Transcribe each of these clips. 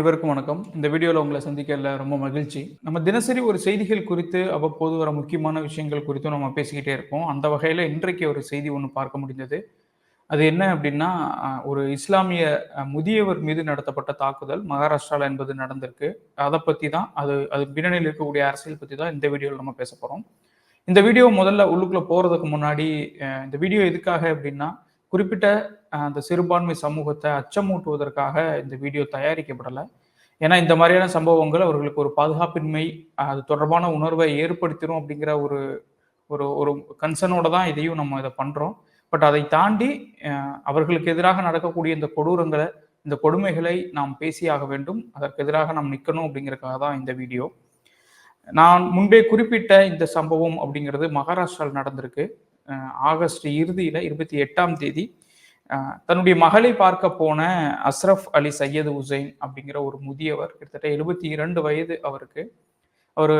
அனைவருக்கும் வணக்கம். இந்த வீடியோவில் உங்களை சந்திக்கல ரொம்ப மகிழ்ச்சி. நம்ம தினசரி ஒரு செய்திகள் குறித்து அவ்வப்போது வர முக்கியமான விஷயங்கள் குறித்தும் நம்ம பேசிக்கிட்டே இருப்போம். அந்த வகையில் இன்றைக்கு ஒரு செய்தி ஒன்று பார்க்க முடிந்தது. அது என்ன அப்படின்னா ஒரு இஸ்லாமிய முதியவர் மீது நடத்தப்பட்ட தாக்குதல் மகாராஷ்டிராவில் என்பது நடந்திருக்கு. அதை பற்றி தான் அது அது பின்னணியில் இருக்கக்கூடிய அரசியல் பற்றி தான் இந்த வீடியோவில் நம்ம பேச போகிறோம் இந்த வீடியோ முதல்ல உள்ளுக்குள்ளே போகிறதுக்கு முன்னாடி இந்த வீடியோ எதுக்காக அப்படின்னா குறிப்பிட்ட அந்த சிறுபான்மை சமூகத்தை அச்சமூட்டுவதற்காக இந்த வீடியோ தயாரிக்கப்படலை. ஏன்னா இந்த மாதிரியான சம்பவங்கள் அவர்களுக்கு ஒரு பாதுகாப்பின்மை அது தொடர்பான உணர்வை ஏற்படுத்திடும் அப்படிங்கிற ஒரு ஒரு ஒரு கன்சர்னோட தான் இதையும் நம்ம இதை பண்ணுறோம் பட் அதை தாண்டி அவர்களுக்கு எதிராக நடக்கக்கூடிய இந்த கொடூரங்களை இந்த கொடுமைகளை நாம் பேசியாக வேண்டும். அதற்கு எதிராக நாம் நிற்கணும் அப்படிங்கிறதுக்காக தான் இந்த வீடியோ. நான் முன்பே குறிப்பிட்ட இந்த சம்பவம் அப்படிங்கிறது மகாராஷ்டிராவில் நடந்திருக்கு. ஆகஸ்ட் இறுதியில் இருபத்தி எட்டாம் தேதி தன்னுடைய மகளை பார்க்க போன அஸ்ரஃப் அலி சையது உசைன் அப்படிங்கிற ஒரு முதியவர் கிட்டத்தட்ட எழுபத்தி இரண்டு வயது அவருக்கு. அவர்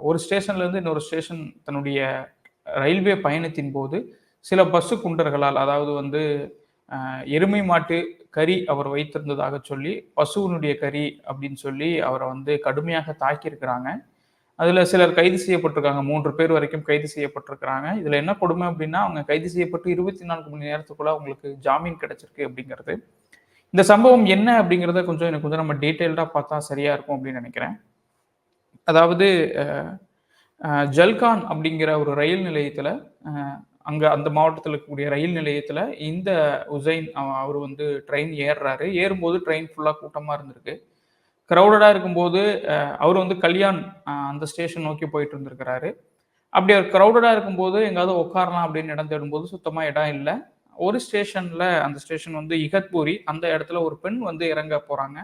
ஒரு ஸ்டேஷன்லேருந்து இன்னொரு ஸ்டேஷன் தன்னுடைய ரயில்வே பயணத்தின் போது சில பஸ்ஸு குண்டர்களால் அதாவது வந்து எருமை மாட்டு கறி அவர் வைத்திருந்ததாக சொல்லி பசுவினுடைய கறி அப்படின்னு சொல்லி அவரை வந்து கடுமையாக தாக்கியிருக்கிறாங்க. அதில் சிலர் கைது செய்யப்பட்டிருக்காங்க. மூன்று பேர் வரைக்கும் கைது செய்யப்பட்டிருக்கிறாங்க. இதில் என்ன கொடுமை அப்படின்னா அவங்க கைது செய்யப்பட்டு இருபத்தி நான்கு மணி நேரத்துக்குள்ள அவங்களுக்கு ஜாமீன் கிடைச்சிருக்கு அப்படிங்கிறது. இந்த சம்பவம் என்ன அப்படிங்கிறத கொஞ்சம் எனக்கு கொஞ்சம் நம்ம டீட்டெயில்டாக பார்த்தா சரியா இருக்கும் அப்படின்னு நினைக்கிறேன். அதாவது ஜல்கான் அப்படிங்கிற ஒரு ரயில் நிலையத்தில் அங்கே அந்த மாவட்டத்தில் இருக்கக்கூடிய ரயில் நிலையத்தில் இந்த உசைன் அவர் வந்து ட்ரெயின் ஏறுறாரு. ஏறும்போது ட்ரெயின் ஃபுல்லாக கூட்டமாக இருந்திருக்கு. க்ரௌடடாக இருக்கும்போது அவர் வந்து கல்யாண் அந்த ஸ்டேஷன் நோக்கி போயிட்டு இருந்திருக்கிறாரு. அப்படி அவர் க்ரௌடடாக இருக்கும்போது எங்காவது உட்காரலாம் அப்படின்னு இடம் தேடும்போது சுத்தமாக இடம் இல்லை. ஒரு ஸ்டேஷனில் அந்த ஸ்டேஷன் வந்து இகத்பூரி அந்த இடத்துல ஒரு பெண் வந்து இறங்க போகிறாங்க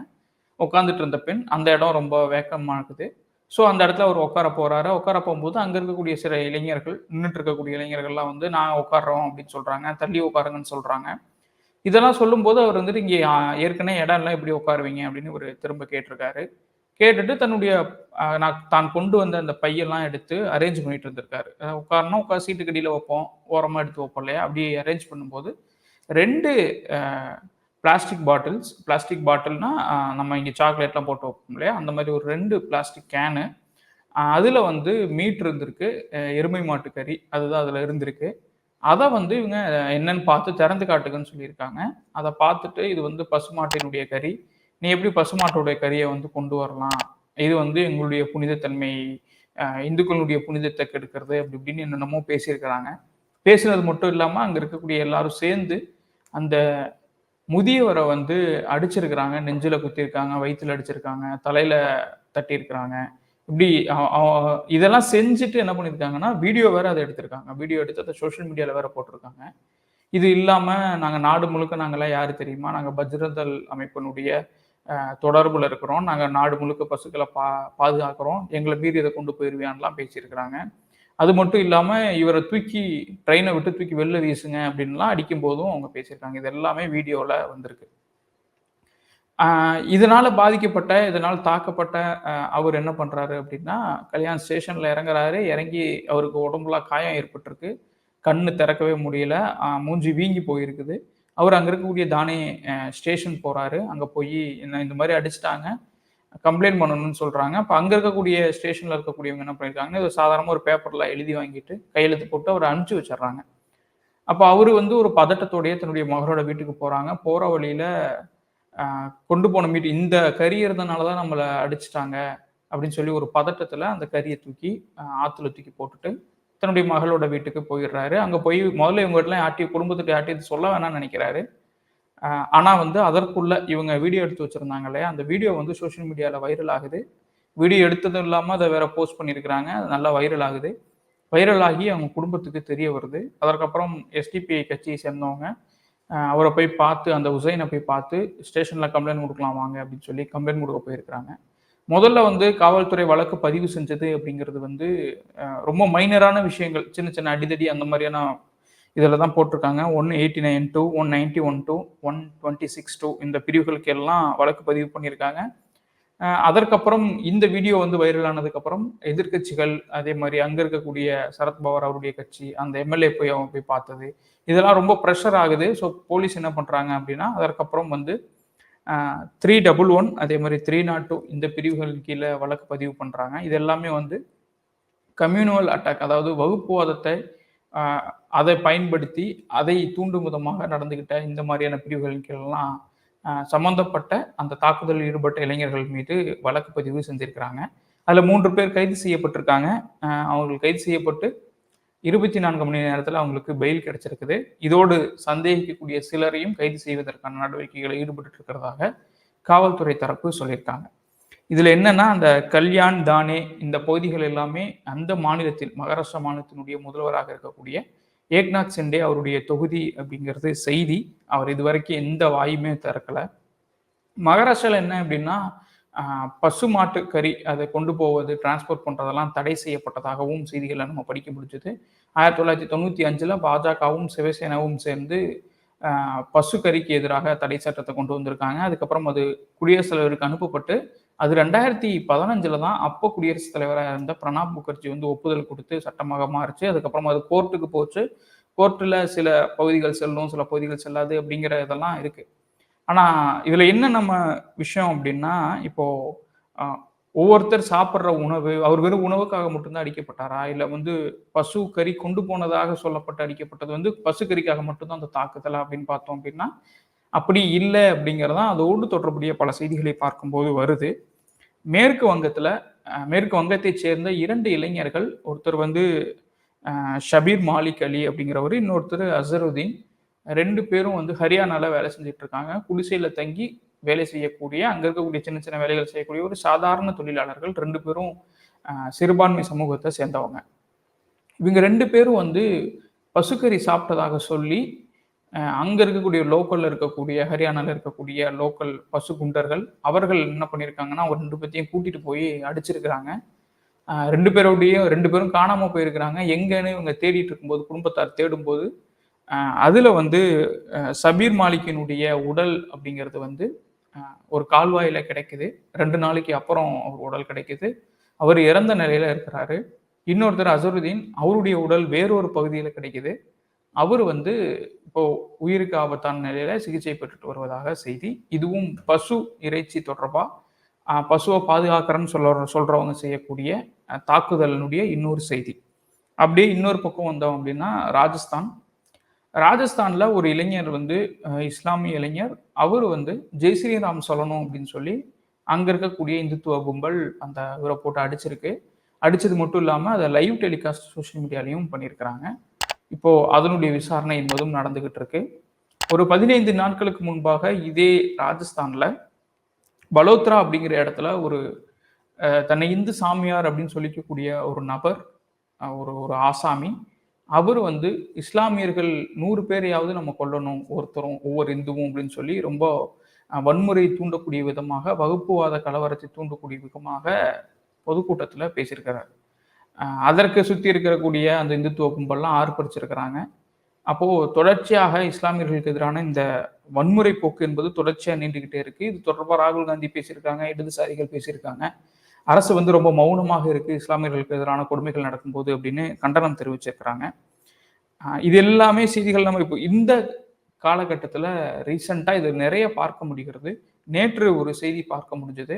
உட்காந்துட்டு இருந்த பெண் அந்த இடம் ரொம்ப வேக்கமாக இருக்குது ஸோ அந்த இடத்துல அவர் உட்கார போகிறாரு உட்கார போகும்போது அங்கே இருக்கக்கூடிய சில இளைஞர்கள் நின்றுட்டு இருக்கக்கூடிய இளைஞர்கள்லாம் வந்து நான் உட்கார்றோம் அப்படின்னு சொல்கிறாங்க தள்ளி உட்காருங்கன்னு சொல்கிறாங்க இதெல்லாம் சொல்லும்போது அவர் வந்துட்டு இங்கே ஏற்கனவே இடம் எல்லாம் எப்படி உட்காருவீங்க அப்படின்னு ஒரு திரும்ப கேட்டிருக்காரு. கேட்டுட்டு தன்னுடைய நான் தான் கொண்டு வந்த அந்த பையெல்லாம் எடுத்து அரேஞ்ச் பண்ணிட்டு இருந்திருக்காரு. உட்காருனா உட்காரணும் உட்கார் சீட்டுக்கு அடியில் வைப்போம் ஓரமாக எடுத்து வைப்போம் இல்லையா? அப்படி அரேஞ்ச் பண்ணும்போது ரெண்டு பிளாஸ்டிக் பாட்டில்ஸ் பிளாஸ்டிக் பாட்டில்னா நம்ம இங்கே சாக்லேட்லாம் போட்டு வைப்போம் இல்லையா? அந்த மாதிரி ஒரு ரெண்டு பிளாஸ்டிக் கேனு அதில் வந்து மீட் இருந்திருக்கு எருமை மாட்டு கறி அதுதான் அதில் இருந்திருக்கு. அதை வந்து இவங்க என்னன்னு பார்த்து திறந்து காட்டுக்குன்னு சொல்லியிருக்காங்க. அதை பார்த்துட்டு இது வந்து பசுமாட்டினுடைய கறி. நீ எப்படி பசுமாட்டோடைய கறியை வந்து கொண்டு வரலாம்? இது வந்து எங்களுடைய புனிதத்தன்மை இந்துக்களுடைய புனிதத்தை கெடுக்கிறது அப்படி இப்படின்னு என்னென்னமோ பேசியிருக்கிறாங்க. பேசுனது மட்டும் இல்லாமல் அங்கே இருக்கக்கூடிய எல்லாரும் சேர்ந்து அந்த முதியவரை வந்து அடிச்சிருக்கிறாங்க. நெஞ்சில் குத்திருக்காங்க வயிற்றில் அடிச்சிருக்காங்க தலையில் தட்டியிருக்கிறாங்க. இப்படி இதெல்லாம் செஞ்சுட்டு என்ன பண்ணியிருக்காங்கன்னா வீடியோ வேற அதை எடுத்திருக்காங்க. வீடியோ எடுத்து அதை சோஷியல் மீடியாவில் வேற போட்டிருக்காங்க. இது இல்லாமல் நாங்கள் நாடு முழுக்க நாங்கெல்லாம் யார் தெரியுமா? நாங்கள் பஜ்ரந்தல் அமைப்பினுடைய தொடர்பில் இருக்கிறோம். நாங்கள் நாடு முழுக்க பசுக்களை பா பாதுகாக்கிறோம். எங்களை மீறி இதை கொண்டு போயிருவியான்லாம் பேசியிருக்கிறாங்க. அது மட்டும் இல்லாமல் இவரை தூக்கி ட்ரெயினை விட்டு தூக்கி வெளில வீசுங்க அப்படின்லாம் அடிக்கும் போதும் அவங்க பேசியிருக்காங்க. இது எல்லாமே வீடியோவில் வந்திருக்கு. இதனால பாதிக்கப்பட்ட இதனால் தாக்கப்பட்ட அவர் என்ன பண்றாரு அப்படின்னா கல்யாண் ஸ்டேஷன்ல இறங்குறாரு. இறங்கி அவருக்கு உடம்புல காயம் ஏற்பட்டிருக்கு. கண்ணு திறக்கவே முடியல. மூஞ்சி வீங்கி போயிருக்குது. அவர் அங்க இருக்கக்கூடிய தானே ஸ்டேஷன் போறாரு. அங்க போய் என்ன இந்த மாதிரி அடிச்சிட்டாங்க. கம்ப்ளைண்ட் பண்ணணும்னு சொல்றாங்க. அப்ப அங்க இருக்கக்கூடிய ஸ்டேஷன்ல இருக்கக்கூடியவங்க என்ன பண்ணியிருக்காங்க இது சாதாரணமாக ஒரு பேப்பர்ல எழுதி வாங்கிட்டு கையெழுத்து போட்டு அவரை அனுப்பிச்சு வச்சிடுறாங்க. அப்ப அவரு வந்து ஒரு பதட்டத்தோடைய தன்னுடைய மகளோட வீட்டுக்கு போறாங்க. போற வழியில கொண்டு போன மீட் இந்த கறி இருந்தனால தான் நம்மளை அடிச்சிட்டாங்க அப்படின்னு சொல்லி ஒரு பதட்டத்துல அந்த கறியை தூக்கி ஆற்றுல ஆத்துல தூக்கி போட்டுட்டு தன்னுடைய மகளோட வீட்டுக்கு போயிடுறாரு. அங்க போய் முதல்ல இவங்க வீட்டுல யார்ட்டி குடும்பத்துக்கு யார்ட்டி சொல்ல வேணாம்னு நினைக்கிறாரு. ஆனால் ஆனா வந்து அதற்குள்ள இவங்க வீடியோ எடுத்து வச்சிருந்தாங்க இல்லையா? அந்த வீடியோ வந்து சோஷியல் மீடியால வைரல் ஆகுது. வீடியோ எடுத்ததும் இல்லாம அதை வேற போஸ்ட் பண்ணியிருக்கிறாங்க. அது நல்லா வைரல் ஆகுது. வைரல் ஆகி அவங்க குடும்பத்துக்கு தெரிய வருது. அதற்கப்புறம் எஸ்டிபிஐ கட்சியை சேர்ந்தவங்க அவரை போய் பார்த்து அந்த உசைனை போய் பார்த்து ஸ்டேஷன்ல கம்ப்ளைண்ட் கொடுக்கலாம் வாங்க அப்படின்னு சொல்லி கம்ப்ளைண்ட் கொடுக்க போயிருக்கிறாங்க. முதல்ல வந்து காவல்துறை வழக்கு பதிவு செஞ்சது அப்படிங்கிறது வந்து ரொம்ப மைனரான விஷயங்கள். சின்ன சின்ன அடிதடி அந்த மாதிரியான இதில் தான் போட்டிருக்காங்க. One eighty nine two one ninety one two one twenty six two இந்த பிரிவுகளுக்கு எல்லாம் வழக்கு பதிவு பண்ணியிருக்காங்க. அதற்கப்புறம் இந்த வீடியோ வந்து வைரல் ஆனதுக்கப்புறம் எதிர்க்கட்சிகள் அதே மாதிரி அங்க இருக்கக்கூடிய சரத்பவர் அவருடைய கட்சி அந்த எம்எல்ஏ போய் அவங்க போய் பார்த்தது. இதெல்லாம் ரொம்ப ப்ரெஷர் ஆகுது. ஸோ போலீஸ் என்ன பண்றாங்க அப்படின்னா அதற்கப்புறம் வந்து த்ரீ டபுள் ஒன் அதே மாதிரி த்ரீ நாட் டூ இந்த பிரிவுகளின் கீழே வழக்கு பதிவு பண்ணுறாங்க இது எல்லாமே வந்து கம்யூனல் அட்டாக் அதாவது வகுப்புவாதத்தை அதை பயன்படுத்தி அதை தூண்டும் விதமாக நடந்துக்கிட்ட இந்த மாதிரியான பிரிவுகளின் கீழெல்லாம் சம்பந்தப்பட்ட அந்த தாக்குதலில் ஈடுபட்ட இளைஞர்கள் மீது வழக்கு பதிவு செஞ்சிருக்கிறாங்க. அதில் மூன்று பேர் கைது செய்யப்பட்டிருக்காங்க. அவர்கள் கைது செய்யப்பட்டு இருபத்தி நான்கு மணி நேரத்தில் அவங்களுக்கு பெயில் கிடைச்சிருக்குது. இதோடு சந்தேகிக்கக்கூடிய சிலரையும் கைது செய்வதற்கான நடவடிக்கைகளை ஈடுபட்டு இருக்கிறதாக காவல்துறை தரப்பு சொல்லியிருக்காங்க. இதில் என்னன்னா அந்த கல்யாண் தானே இந்த பகுதிகள் எல்லாமே அந்த மாநிலத்தில் மகாராஷ்டிரா மாநிலத்தினுடைய முதல்வராக இருக்கக்கூடிய ஏக்நாத் சிண்டே அவருடைய தொகுதி அப்படிங்கிறது செய்தி. அவர் இதுவரைக்கும் எந்த வாயுமே திறக்கலை. மகாராஷ்டிரால என்ன அப்படின்னா பசு மாட்டு கறி அதை கொண்டு போவது டிரான்ஸ்போர்ட் பண்ணுறதெல்லாம் தடை செய்யப்பட்டதாகவும் செய்திகளை நம்ம படிக்க முடிஞ்சது. ஆயிரத்தி தொள்ளாயிரத்தி தொண்ணூத்தி அஞ்சுல பாஜகவும் சிவசேனாவும் சேர்ந்து பசு கறிக்கு எதிராக தடை சட்டத்தை கொண்டு வந்திருக்காங்க. அதுக்கப்புறம் அது குடியரசுத் தலைவருக்கு அனுப்பப்பட்டு அது ரெண்டாயிரத்தி பதினஞ்சுல தான் அப்போ குடியரசுத் தலைவராக இருந்த பிரணாப் முகர்ஜி வந்து ஒப்புதல் கொடுத்து சட்டமாக மாறிச்சு. அதுக்கப்புறம் அது கோர்ட்டுக்கு போச்சு. கோர்ட்டில் சில பகுதிகள் செல்லும் சில பகுதிகள் செல்லாது அப்படிங்கிற இதெல்லாம் இருக்கு. ஆனால் இதில் என்ன நம்ம விஷயம் அப்படின்னா இப்போ ஒவ்வொருத்தர் சாப்பிட்ற உணவு அவர் வெறும் உணவுக்காக மட்டும்தான் அடிக்கப்பட்டாரா? இல்லை வந்து பசு கறி கொண்டு போனதாக சொல்லப்பட்டு அடிக்கப்பட்டது வந்து பசு கறிக்காக மட்டும்தான் அந்த தாக்குதலா அப்படின்னு பார்த்தோம் அப்படின்னா அப்படி இல்லை அப்படிங்கிறதான் அதோடு தொடர்புடைய பல செய்திகளை பார்க்கும்போது வருது. மேற்கு வங்கத்தில் மேற்கு வங்கத்தைச் சேர்ந்த இரண்டு இளைஞர்கள் ஒருத்தர் வந்து ஷபீர் மாலிக் அலி அப்படிங்கிறவர் இன்னொருத்தர் அசருதீன். ரெண்டு பேரும் வந்து ஹரியானாவில் வேலை செஞ்சுட்டு இருக்காங்க. குடிசையில் தங்கி வேலை செய்யக்கூடிய அங்கே இருக்கக்கூடிய சின்ன சின்ன வேலைகள் செய்யக்கூடிய ஒரு சாதாரண தொழிலாளர்கள். ரெண்டு பேரும் சிறுபான்மை சமூகத்தை சேர்ந்தவங்க. இவங்க ரெண்டு பேரும் வந்து பசுக்கறி சாப்பிட்டதாக சொல்லி அங்க இருக்கக்கூடிய லோக்கல்ல இருக்கக்கூடிய ஹரியானால இருக்கக்கூடிய லோக்கல் பசு குண்டர்கள் அவர்கள் என்ன பண்ணியிருக்காங்கன்னா ஒரு ரெண்டு பேர்த்தையும் கூட்டிட்டு போய் அடிச்சிருக்கிறாங்க. ரெண்டு பேரோடையும் ரெண்டு பேரும் காணாம போயிருக்கிறாங்க. எங்கன்னு இவங்க தேடிட்டு இருக்கும்போது குடும்பத்தார் தேடும்போது அதில் அதுல வந்து சபீர் மாலிக்கினுடைய உடல் அப்படிங்கிறது வந்து ஒரு கால்வாயில கிடைக்குது. ரெண்டு நாளைக்கு அப்புறம் அவர் உடல் கிடைக்குது. அவர் இறந்த நிலையில இருக்கிறாரு. இன்னொருத்தர் அசருதீன் அவருடைய உடல் வேறொரு பகுதியில கிடைக்குது. அவர் வந்து இப்போ உயிருக்கு ஆபத்தான நிலையில சிகிச்சை பெற்றுட்டு வருவதாக செய்தி. இதுவும் பசு இறைச்சி தொடர்பா? பசுவை பாதுகாக்கிறேன்னு சொல்ல சொல்றவங்க செய்யக்கூடிய தாக்குதலினுடைய இன்னொரு செய்தி. அப்படியே இன்னொரு பக்கம் வந்தோம் அப்படின்னா ராஜஸ்தான். ராஜஸ்தான்ல ஒரு இளைஞர் வந்து இஸ்லாமிய இளைஞர். அவர் வந்து ஜெய் ஸ்ரீராம் சொல்லணும் அப்படின்னு சொல்லி அங்க இருக்கக்கூடிய இந்துத்துவ கும்பல் அந்த இவரை போட்டு அடிச்சிருக்கு. அடிச்சது மட்டும் இல்லாம அதை லைவ் டெலிகாஸ்ட் சோஷியல் மீடியாலையும் பண்ணியிருக்கிறாங்க. இப்போ அதனுடைய விசாரணை என்பதும் நடந்துகிட்டு இருக்கு. ஒரு பதினைந்து நாட்களுக்கு முன்பாக இதே ராஜஸ்தான்ல பலோத்ரா அப்படிங்கிற இடத்துல ஒரு தன்னை இந்து சாமியார் அப்படின்னு சொல்லிக்கக்கூடிய ஒரு நபர் ஒரு ஒரு ஆசாமி அவர் வந்து இஸ்லாமியர்கள் நூறு பேரையாவது நம்ம கொல்லணும் ஒருத்தரும் ஒவ்வொரு இந்துவும் அப்படின்னு சொல்லி ரொம்ப வன்முறையை தூண்டக்கூடிய விதமாக வகுப்புவாத கலவரத்தை தூண்டக்கூடிய விதமாக பொதுக்கூட்டத்தில் பேசியிருக்கிறார். அதற்கு சுற்றி இருக்கக்கூடிய அந்த இந்துத்துவ கும்பல்லாம் ஆர்ப்பரிச்சிருக்கிறாங்க. அப்போது தொடர்ச்சியாக இஸ்லாமியர்களுக்கு எதிரான இந்த வன்முறை போக்கு என்பது தொடர்ச்சியாக நீண்டுகிட்டே இருக்குது இது தொடர்பாக ராகுல் காந்தி பேசியிருக்காங்க இடதுசாரிகள் பேசியிருக்காங்க. அரசு வந்து ரொம்ப மௌனமாக இருக்குது இஸ்லாமியர்களுக்கு எதிரான கொடுமைகள் நடக்கும்போது அப்படின்னு கண்டனம் தெரிவிச்சிருக்கிறாங்க. இது எல்லாமே செய்திகள் நம்ம இப்போ இந்த காலகட்டத்தில் ரீசண்டாக இது நிறைய பார்க்க முடிகிறது. நேற்று ஒரு செய்தி பார்க்க முடிஞ்சது.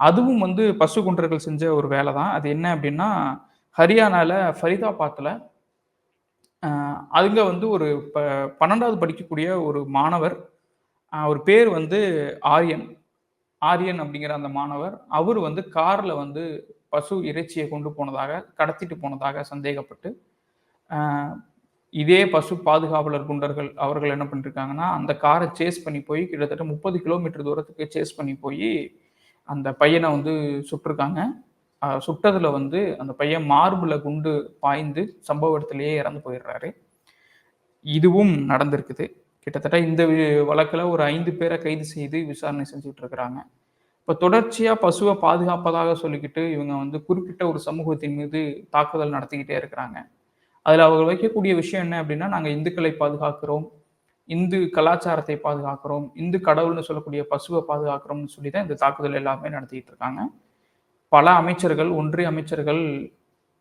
அதுவும் வந்து பசு குண்டர்கள் செஞ்ச ஒரு வேலை தான் அது என்ன அப்படின்னா ஹரியானால ஃபரிதாபாத்தில் அதுங்க வந்து ஒரு ப பன்னெண்டாவது படிக்கக்கூடிய ஒரு மாணவர் அவர் பேர் வந்து ஆரியன். ஆரியன் அப்படிங்கிற அந்த மாணவர் அவர் வந்து காரில் வந்து பசு இறைச்சியை கொண்டு போனதாக கடத்திட்டு போனதாக சந்தேகப்பட்டு இதே பசு பாதுகாவலர் குண்டர்கள் அவர்கள் என்ன பண்ணிருக்காங்கன்னா அந்த காரை சேஸ் பண்ணி போய் கிட்டத்தட்ட முப்பது கிலோமீட்டர் தூரத்துக்கு சேஸ் பண்ணி போய் அந்த பையனை வந்து சுட்டிருக்காங்க. சுட்டதில் வந்து அந்த பையன் மார்பில் குண்டு பாய்ந்து சம்பவ இடத்திலேயே இறந்து போயிடுறாரு. இதுவும் நடந்திருக்குது. கிட்டத்தட்ட இந்த வழக்கில் ஒரு ஐந்து பேரை கைது செய்து விசாரணை செஞ்சுட்டு இருக்கிறாங்க. இப்போ தொடர்ச்சியாக பசுவை பாதுகாப்பதாக சொல்லிக்கிட்டு இவங்க வந்து குறிப்பிட்ட ஒரு சமூகத்தின் மீது தாக்குதல் நடத்திக்கிட்டே இருக்கிறாங்க. அதில் அவங்க வைக்கக்கூடிய விஷயம் என்ன அப்படின்னா நாங்கள் இந்துக்களை பாதுகாக்கிறோம். இந்து கலாச்சாரத்தை பாதுகாக்கிறோம் இந்து கடவுள்னு சொல்லக்கூடிய பசுவை பாதுகாக்கிறோம்னு சொல்லி தான் இந்த தாக்குதல் எல்லாமே நடத்திட்டு இருக்காங்க. பல அமைச்சர்கள் ஒன்றிய அமைச்சர்கள்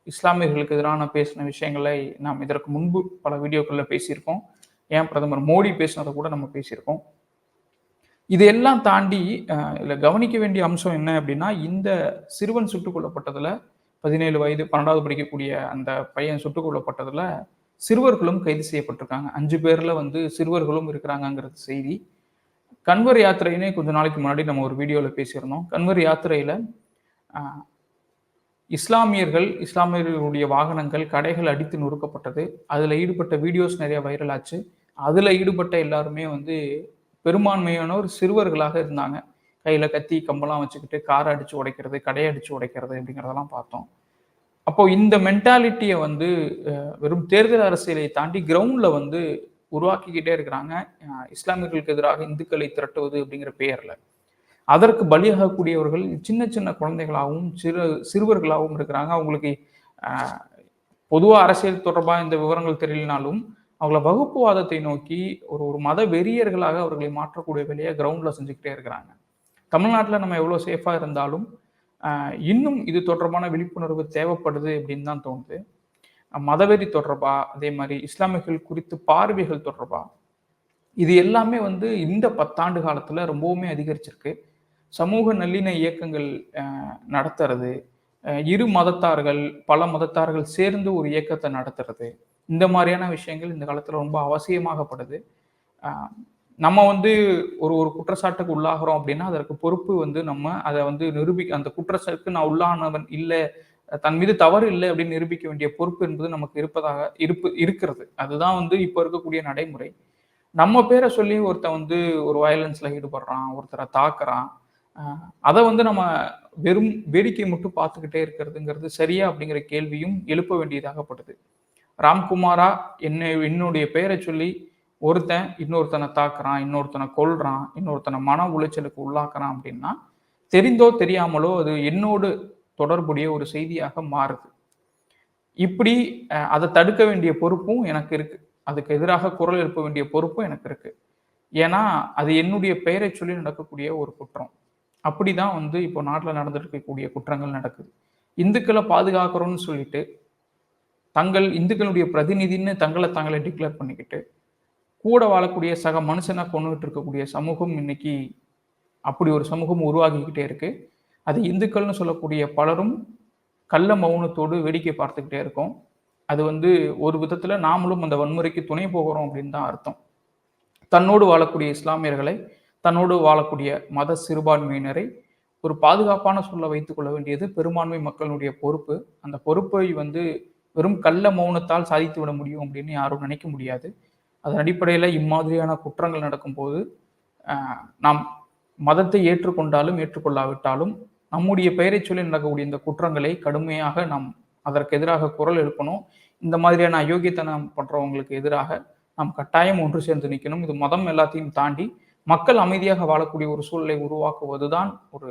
இஸ்லாமியர்களுக்கு எதிரான பேசின விஷயங்களை நாம் இதற்கு முன்பு பல வீடியோக்களில் பேசியிருக்கோம். ஏன் பிரதமர் மோடி பேசினதை கூட நம்ம பேசியிருக்கோம். இது எல்லாம் தாண்டி இதில் கவனிக்க வேண்டிய அம்சம் என்ன அப்படின்னா இந்த சிறுவன் சுட்டுக் கொல்லப்பட்டதில் பதினேழு வயது பன்னெண்டாவது படிக்கக்கூடிய அந்த பையன் சுட்டுக் கொல்லப்பட்டதில் சிறுவர்களும் கைது செய்யப்பட்டிருக்காங்க. அஞ்சு பேரில் வந்து சிறுவர்களும் இருக்கிறாங்கங்கிறது செய்தி. கன்வர் யாத்திரைன்னு கொஞ்ச நாளைக்கு முன்னாடி நம்ம ஒரு வீடியோவில் பேசியிருந்தோம். கன்வர் யாத்திரையில் இஸ்லாமியர்கள் இஸ்லாமியர்களுடைய வாகனங்கள் கடைகள் அடித்து நொறுக்கப்பட்டது. அதில் ஈடுபட்ட வீடியோஸ் நிறைய வைரல் ஆச்சு. அதில் ஈடுபட்ட எல்லாருமே வந்து பெரும்பான்மையானோர் சிறுவர்களாக இருந்தாங்க. கையில் கத்தி கம்பெல்லாம் வச்சுக்கிட்டு காரை அடித்து உடைக்கிறது கடையை அடித்து உடைக்கிறது அப்படிங்கிறதெல்லாம் பார்த்தோம். அப்போ இந்த மென்டாலிட்டியை வந்து வெறும் தேர்தல் அரசியலை தாண்டி கிரவுண்டில் வந்து உருவாக்கிக்கிட்டே இருக்கிறாங்க. இஸ்லாமியர்களுக்கு எதிராக இந்துக்களை திரட்டுவது அப்படிங்கிற பெயரில் அதற்கு பலியாகக்கூடியவர்கள் சின்ன சின்ன குழந்தைகளாகவும் சிறு சிறுவர்களாகவும் இருக்கிறாங்க. அவங்களுக்கு பொதுவாக அரசியல் தொடர்பாக இந்த விவரங்கள் தெரியலனாலும் அவங்கள வகுப்புவாதத்தை நோக்கி ஒரு ஒரு மத வெறியர்களாக அவர்களை மாற்றக்கூடிய வேலையை கிரவுண்டில் செஞ்சுக்கிட்டே இருக்கிறாங்க. தமிழ்நாட்டில் நம்ம எவ்வளோ சேஃபாக இருந்தாலும் இன்னும் இது தொடர்பான விழிப்புணர்வு தேவைப்படுது அப்படின்னு தான் தோணுது. மதவெறி தொடர்பா? அதே மாதிரி இஸ்லாமியர்கள் குறித்து பார்வைகள் தொடர்பா? இது எல்லாமே வந்து இந்த பத்தாண்டு காலத்தில் ரொம்பவுமே அதிகரிச்சிருக்கு. சமூக நல்லிண இயக்கங்கள் நடத்துறது இரு மதத்தார்கள் பல மதத்தார்கள் சேர்ந்து ஒரு இயக்கத்தை நடத்துறது இந்த மாதிரியான விஷயங்கள் இந்த காலத்தில் ரொம்ப அவசியமாகப்படுது. நம்ம வந்து ஒரு ஒரு குற்றச்சாட்டுக்கு உள்ளாகிறோம் அப்படின்னா அதற்கு பொறுப்பு வந்து நம்ம அதை வந்து நிரூபி அந்த குற்றச்சாட்டுக்கு நான் உள்ளானவன் இல்லை தன் மீது தவறு இல்லை அப்படின்னு நிரூபிக்க வேண்டிய பொறுப்பு என்பது நமக்கு இருப்பதாக இருப்பு இருக்கிறது. அதுதான் வந்து இப்போ இருக்கக்கூடிய நடைமுறை. நம்ம பேரை சொல்லி ஒருத்தன் வந்து ஒரு வயலன்ஸ்ல ஈடுபடுறான் ஒருத்தரை தாக்குறான் அதை வந்து நம்ம வெறும் வேடிக்கை மட்டும் பார்த்துக்கிட்டே இருக்கிறதுங்கிறது சரியா அப்படிங்கிற கேள்வியும் எழுப்ப வேண்டியதாகப்படுது. ராம்குமாரா என்னை என்னுடைய பெயரை சொல்லி ஒருத்தன் இன்னொருத்தனை தாக்குறான் இன்னொருத்தனை கொல்றான் இன்னொருத்தனை மன உளைச்சலுக்கு உள்ளாக்குறான் அப்படின்னா தெரிந்தோ தெரியாமலோ அது என்னோடு தொடர்புடைய ஒரு செய்தியாக மாறுது. இப்படி அதை தடுக்க வேண்டிய பொறுப்பும் எனக்கு இருக்கு. அதுக்கு எதிராக குரல் எழுப்ப வேண்டிய பொறுப்பும் எனக்கு இருக்கு. ஏன்னா அது என்னுடைய பெயரை சொல்லி நடக்கக்கூடிய ஒரு குற்றம். அப்படிதான் வந்து இப்போ நாட்டில் நடந்துட்டு இருக்கக்கூடிய குற்றங்கள் நடக்குது. இந்துக்களை பாதுகாக்கிறோம்னு சொல்லிட்டு தங்கள் இந்துக்களுடைய பிரதிநிதின்னு தங்களை தங்களை டிக்ளேர் பண்ணிக்கிட்டு கூட வாழக்கூடிய சக மனுஷனை கொண்டுகிட்டு இருக்கக்கூடிய சமூகம் இன்னைக்கு அப்படி ஒரு சமூகம் உருவாகிக்கிட்டே இருக்கு. அது இந்துக்கள்னு சொல்லக்கூடிய பலரும் கள்ள மௌனத்தோடு வேடிக்கை பார்த்துக்கிட்டே இருக்கோம். அது வந்து ஒரு விதத்தில் நாமளும் அந்த வன்முறைக்கு துணை போகிறோம் அப்படின்னு தான் அர்த்தம். தன்னோடு வாழக்கூடிய இஸ்லாமியர்களை தன்னோடு வாழக்கூடிய மத சிறுபான்மையினரை ஒரு பாதுகாப்பான சொல்ல வைத்துக் கொள்ள வேண்டியது பெரும்பான்மை மக்களுடைய பொறுப்பு. அந்த பொறுப்பை வந்து வெறும் கள்ள மௌனத்தால் சாதித்து விட முடியும் அப்படின்னு யாரும் நினைக்க முடியாது. அதன் அடிப்படையில் இம்மாதிரியான குற்றங்கள் நடக்கும்போது நாம் மதத்தை ஏற்றுக்கொண்டாலும் ஏற்றுக்கொள்ளாவிட்டாலும் நம்முடைய பெயரை சொல்லி நடக்கக்கூடிய இந்த குற்றங்களை கடுமையாக நாம் அதற்கு எதிராக குரல் எழுப்பணும். இந்த மாதிரியான அயோக்கியத்தனம் பண்ணுறவங்களுக்கு எதிராக நாம் கட்டாயம் ஒன்று சேர்ந்து நிற்கணும் இது மதம் எல்லாத்தையும் தாண்டி மக்கள் அமைதியாக வாழக்கூடிய ஒரு சூழலை உருவாக்குவதுதான் ஒரு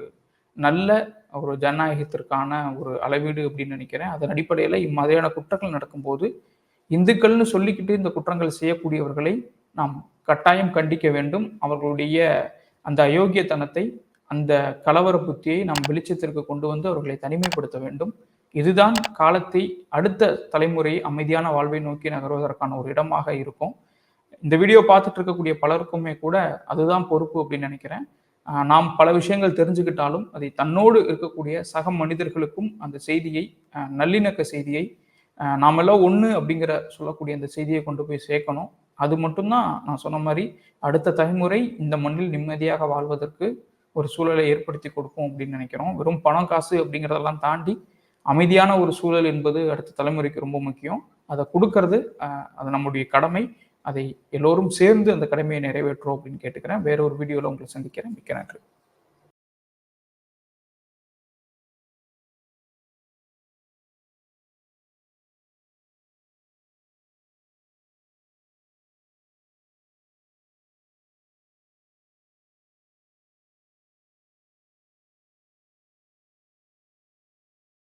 நல்ல ஒரு ஜனநாயகத்திற்கான ஒரு அளவீடு அப்படின்னு நினைக்கிறேன். அதன் அடிப்படையில் இம்மாதிரியான குற்றங்கள் நடக்கும்போது இந்துக்கள்னு சொல்லிக்கிட்டு இந்த குற்றங்கள் செய்யக்கூடியவர்களை நாம் கட்டாயம் கண்டிக்க வேண்டும். அவர்களுடைய அந்த அயோக்கியத்தனத்தை அந்த கலவர புத்தியை நாம் வெளிச்சத்திற்கு கொண்டு வந்து அவர்களை தனிமைப்படுத்த வேண்டும். இதுதான் காலத்தை அடுத்த தலைமுறை அமைதியான வாழ்வை நோக்கி நகர்வதற்கான ஒரு இடமாக இருக்கும். இந்த வீடியோ பார்த்துட்டு இருக்கக்கூடிய பலருக்குமே கூட அதுதான் பொறுப்பு அப்படின்னு நினைக்கிறேன். நாம் பல விஷயங்கள் தெரிஞ்சுக்கிட்டாலும் அதை தன்னோடு இருக்கக்கூடிய சக மனிதர்களுக்கும் அந்த செய்தியை நல்லிணக்க செய்தியை நாமெல்லாம் ஒன்று அப்படிங்கிற சொல்லக்கூடிய அந்த செய்தியை கொண்டு போய் சேர்க்கணும். அது மட்டும்தான் நான் சொன்ன மாதிரி அடுத்த தலைமுறை இந்த மண்ணில் நிம்மதியாக வாழ்வதற்கு ஒரு சூழலை ஏற்படுத்தி கொடுக்கும் அப்படின்னு நினைக்கிறோம். வெறும் பணம் காசு அப்படிங்கிறதெல்லாம் தாண்டி அமைதியான ஒரு சூழல் என்பது அடுத்த தலைமுறைக்கு ரொம்ப முக்கியம். அதை கொடுக்கறது அது நம்முடைய கடமை. அதை எல்லோரும் சேர்ந்து அந்த கடமையை நிறைவேற்றுவோம் அப்படின்னு கேட்டுக்கிறேன். வேற ஒரு வீடியோவில் உங்களை சந்திக்கிறேன். மிக்க நன்றி.